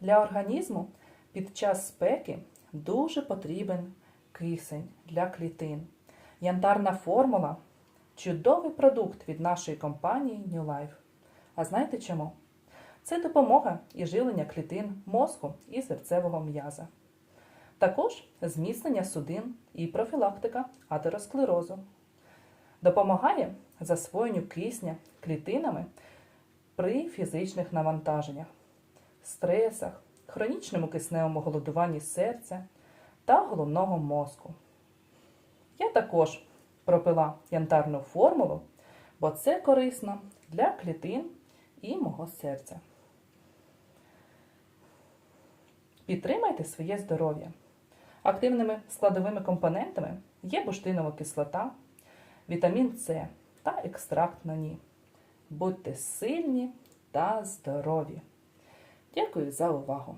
Для організму під час спеки дуже потрібен кисень для клітин. Янтарна формула чудовий продукт від нашої компанії New Life. А знаєте чому? Це допомога і живлення клітин мозку і серцевого м'яза. Також зміцнення судин і профілактика атеросклерозу. Допомагає засвоєнню кисня клітинами при фізичних навантаженнях, стресах, хронічному кисневому голодуванні серця та головного мозку. Я також пропила янтарну формулу, бо це корисно для клітин і мого серця. Підтримайте своє здоров'я. Активними складовими компонентами є буштинова кислота, вітамін С та екстракт нані. Будьте сильні та здорові! Дякую за увагу!